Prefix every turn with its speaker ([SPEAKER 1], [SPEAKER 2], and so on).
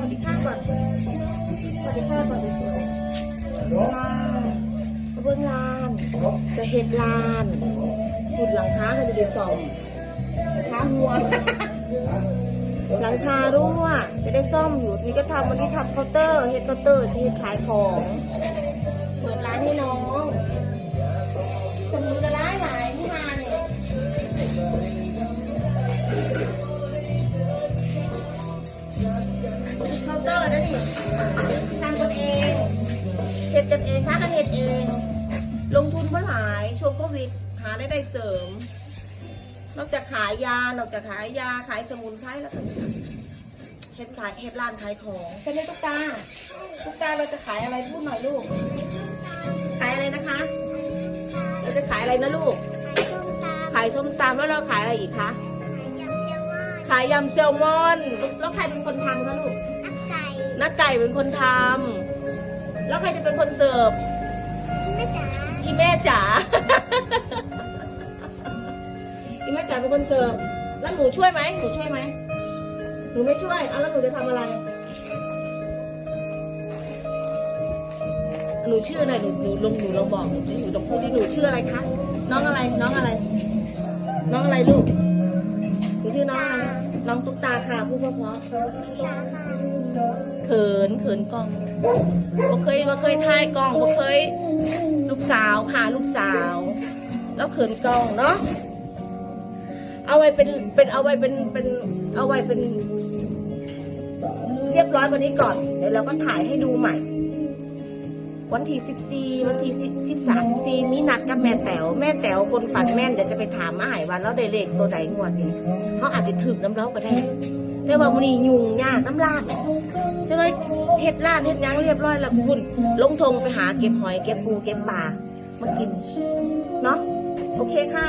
[SPEAKER 1] วัสดีค่ะก่อนสวัสดีค่ะก่อนสวยลานเบื้องลาน จะเห็ดลานหุ่นหลังคาเขาจะไปส่องหลังคาหัวหลังคารั่วจะได้ซ่อมอยู่นี่ก็ทำวันนี้ทำเคาน์เตอร์เฮ็ดเคาน์เตอร์ที่ขายของ เปิดร้านให้น้อง เคาน์เตอร์นะนี่ทำกันเองเฮ็ดกันเองค้ากันเฮ็ดเอง ลงทุนเมื่อหลายช่วงโควิดหารายได้เสริม นอกจากขายยานอกจากขายยาขายสมุนไพรแล้วก็เฮ็ดขายเฮ็ดร้านขายของใช่ไหมตุ๊กตาตุ๊กตาเราจะขายอะไรพูดหน่อยลูก ขายอะไรนะคะ เราจะขายอะไรนะลูก ขายส้มตำแล้วเราขายอะไรอีกคะขายยำแซลมอนแล้วใครเป็นคนทำคะลูกนักไก่เป็นคนทำแล้วใครจะเป็นคนเสิร์ฟอีแม่จ๋าอีแม่จ๋าเป็นคนเสิร์ฟแล้วหนูช่วยไหมหนูช่วยไหมหนูไม่ช่วยเอาแล้วหนูจะทำอะไร หนูชื่ออะไรหนูหนูลงหนูลองบอกหนูสิหนูต้องพูดที่หนูชื่ออะไรคะน้องอะไรน้องอะไร น้องอะไรลูก น้องตุ๊กตาค่ะพูดเพราะๆเขินเขินกล้องบ่เคยบ่เคยถ่ายกล้องบ่เคย ลูกสาวค่ะลูกสาว แล้วเขินกล้องเนาะเอาไว้เป็นเป็นเอาไว้เป็นเป็นเอาไว้เป็น เรียบร้อยกว่านี้ก่อนเดี๋ยวเราก็ถ่ายให้ดูใหม่ วันที่สิบสี่วันที่สิบสิบสามสี่มีนัดกับแม่แต๋วแม่แต๋วคนฝันแม่นเดี๋ยวจะไปถามมาหายวันแล้วได้เลขตัวใดงวดนี้เขาอาจจะถึกน้ำเล้าก็ได้แต่ว่ามันนี่ยุ่งยากน้ำลาดจะเลยเฮ็ดลาดเฮ็ดยังเรียบร้อยล้วคุณลงทงไปหาเก็บหอยเก็บปูเก็บปลามากินเนาะโอเคค่ะ